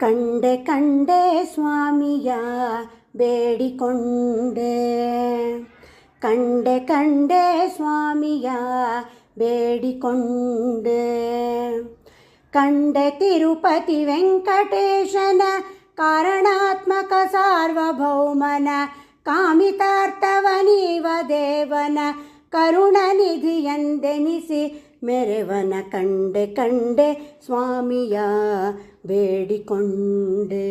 ಕಂಡೆ ಕಂಡೆ ಸ್ವಾಮಿಯ ಬೇಡಿಕೊಂಡೆ ಕಂಡೆ ಕಂಡೆ ಸ್ವಾಮಿಯ ಬೇಡಿಕೊಂಡೆ ಕಂಡೆ ತಿರುಪತಿ ವೆಂಕಟೇಶನ ಕಾರಣಾತ್ಮಕ ಸಾರ್ವಭೌಮನ ಕಾಮಿತಾರ್ಥವ ನೀವ ದೇವನ ಕರುಣನಿಧಿಯಂದೆನಿಸಿ ಮೆರೆವನ ಕಂಡೆ ಕಂಡೆ ಸ್ವಾಮಿಯ ಬೇಡಿಕೊಂಡೆ.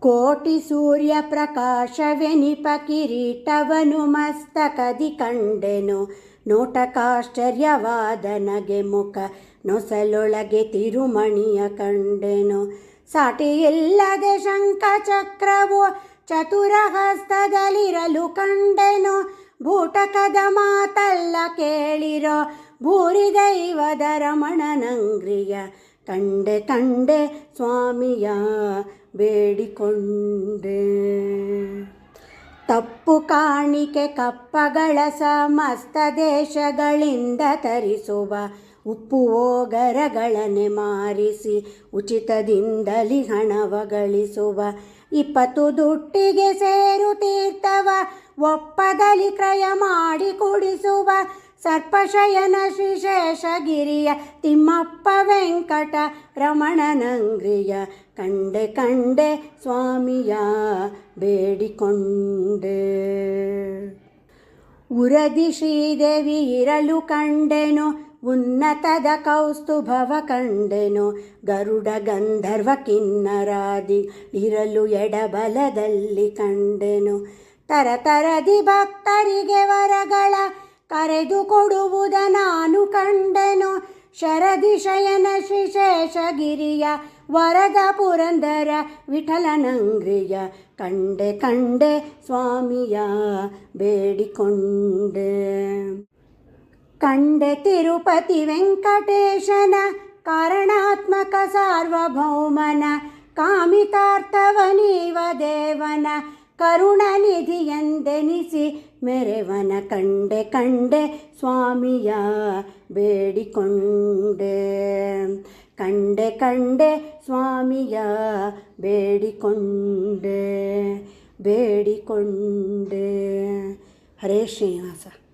ಕೋಟಿ ಸೂರ್ಯ ಪ್ರಕಾಶವೆನಿಪ ಕಿರೀಟವನು ಮಸ್ತಕದಿ ಕಂಡೆನು. ನೋಟಕಾಶ್ಚರ್ಯವಾದ ನಗೆ ಮುಖ ನೊಸಲೊಳಗೆ ತಿರುಮಣಿಯ ಕಂಡೆನು. ಸಾಟಿಯಿಲ್ಲದೆ ಶಂಖ ಚಕ್ರವು ಚತುರಹಸ್ತದಲ್ಲಿರಲು ಕಂಡೆನು. ಭೂಟಕದ ಮಾತಲ್ಲ ಕೇಳಿರೋ ಭೂರಿ ದೈವದ ರಮಣನಂಗ್ರಿಯ ಕಂಡೆ ಕಂಡೆ ಸ್ವಾಮಿಯ ಬೇಡಿಕೊಂಡೆ. ತಪ್ಪು ಕಾಣಿಕೆ ಕಪ್ಪಗಳ ಸಮಸ್ತ ದೇಶಗಳಿಂದ ತರಿಸುವ ಉಪ್ಪು ಓಗರಗಳನ್ನೇ ಮಾರಿಸಿ ಉಚಿತದಿಂದಲಿ ಹಣವ ಗಳಿಸುವ. ಇಪ್ಪತ್ತು ದುಟ್ಟಿಗೆ ಸೇರು ತೀರ್ಥವ ಒಪ್ಪದಲ್ಲಿ ಕ್ರಯ ಮಾಡಿ ಕುಡಿಸುವ. ಸರ್ಪಶಯನ ಶ್ರೀಶೇಷಗಿರಿಯ ತಿಮ್ಮಪ್ಪ ವೆಂಕಟ ರಮಣನಂಗ್ರಿಯ ಕಂಡೆ ಕಂಡೆ ಸ್ವಾಮಿಯ ಬೇಡಿಕೊಂಡೆ. ಉರದಿ ಶ್ರೀದೇವಿ ಇರಲು ಕಂಡೆನು ಉನ್ನತದ ಕೌಸ್ತುಭವ ಕಂಡೆನು ಗರುಡ ಗಂಧರ್ವ ಕಿನ್ನರಾದಿ ಇರಲು ಎಡಬಲದಲ್ಲಿ ಕಂಡೆನು. ತರತರದಿ ಭಕ್ತರಿಗೆ ವರಗಳ ಕರೆದು ಕೊಡುವುದ ನಾನು ಕಂಡೆನು. ಶರದಿ ಶಯನ ಶ್ರೀಶೇಷಗಿರಿಯ ವರದ ಪುರಂದರ ವಿಠಲನಂಗ್ರಿಯ ಕಂಡೆ ಕಂಡೆ ಸ್ವಾಮಿಯ ಬೇಡಿಕೊಂಡೆ. ಕಂಡೆ ತಿರುಪತಿ ವೆಂಕಟೇಶನ ಕಾರಣಾತ್ಮಕ ಸಾರ್ವಭೌಮನ ಕಾಮಿತಾರ್ಥವನೀವ ದೇವನ ಕರುಣನಿಧಿಯಂದೆನಿಸಿ ಮೆರೆವನ ಕಂಡೆ ಕಂಡೆ ಸ್ವಾಮಿಯ ಬೇಡಿಕೊಂಡೆ. ಕಂಡೆ ಕಂಡೆ ಸ್ವಾಮಿಯ ಬೇಡಿಕೊಂಡೆ ಬೇಡಿಕೊಂಡೆ. ಹರೇ ಶ್ರೀನಿವಾಸ.